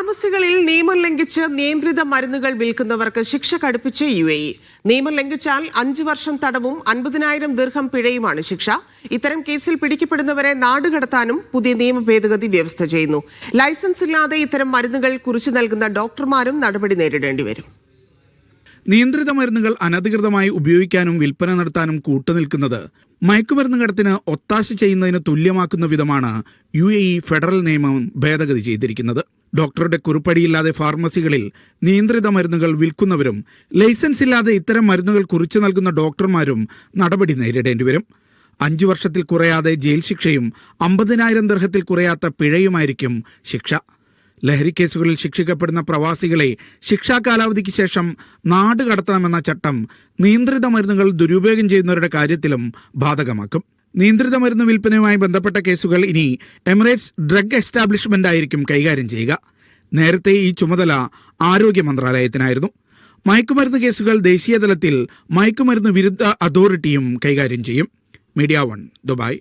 ഫാർമസികളിൽ നിയമം ലംഘിച്ച് നിയന്ത്രിത മരുന്നുകൾ വിൽക്കുന്നവർക്ക് ശിക്ഷ കടുപ്പിച്ച് യു എ ഇ. നിയമം ലംഘിച്ചാൽ അഞ്ചു വർഷം തടവും അൻപതിനായിരം ദീർഘം പിഴയുമാണ് ശിക്ഷ. ഇത്തരം കേസിൽ പിടിക്കപ്പെടുന്നവരെ നാടുകടത്താനും പുതിയ നിയമ ഭേദഗതി വ്യവസ്ഥ ചെയ്യുന്നു. ലൈസൻസ് ഇല്ലാതെ ഇത്തരം മരുന്നുകൾ കുറിച്ചു നൽകുന്ന ഡോക്ടർമാരും നടപടി നേരിടേണ്ടി വരും. നിയന്ത്രിത മരുന്നുകൾ അനധികൃതമായി ഉപയോഗിക്കാനും വിൽപ്പന നടത്താനും കൂട്ടുനിൽക്കുന്നത് മയക്കുമരുന്ന് കടത്തിന് ഒത്താശ ചെയ്യുന്നതിന് തുല്യമാക്കുന്ന വിധമാണ് യു ഫെഡറൽ നിയമം ഭേദഗതി ചെയ്തിരിക്കുന്നത്. ഡോക്ടറുടെ കുറിപ്പടിയില്ലാതെ ഫാർമസികളിൽ നിയന്ത്രിത മരുന്നുകൾ വിൽക്കുന്നവരും ലൈസൻസ് ഇല്ലാതെ ഇത്തരം മരുന്നുകൾ കുറിച്ചു നൽകുന്ന ഡോക്ടർമാരും നടപടി നേരിടേണ്ടി വരും. അഞ്ചു വർഷത്തിൽ കുറയാതെ ജയിൽ ശിക്ഷയും അമ്പതിനായിരം ദർഹത്തിൽ കുറയാത്ത പിഴയുമായിരിക്കും ശിക്ഷ. ലഹരി കേസുകളിൽ ശിക്ഷിക്കപ്പെടുന്ന പ്രവാസികളെ ശിക്ഷാ കാലാവധിക്ക് ശേഷം നാട് കടത്തണമെന്ന ചട്ടം നിയന്ത്രിത മരുന്നുകൾ ദുരുപയോഗം ചെയ്യുന്നവരുടെ കാര്യത്തിലും ബാധകമാക്കും. നിയന്ത്രിത മരുന്ന് വിൽപ്പനയുമായി ബന്ധപ്പെട്ട കേസുകൾ ഇനി എമിറേറ്റ്സ് ഡ്രഗ് എസ്റ്റാബ്ലിഷ്മെന്റ് ആയിരിക്കും കൈകാര്യം ചെയ്യുക. നേരത്തെ ഈ ചുമതല ആരോഗ്യ മന്ത്രാലയത്തിനായിരുന്നു. മയക്കുമരുന്ന് കേസുകൾ ദേശീയതലത്തിൽ മയക്കുമരുന്ന് വിരുദ്ധ അതോറിറ്റിയും കൈകാര്യം ചെയ്യും. Media one Dubai.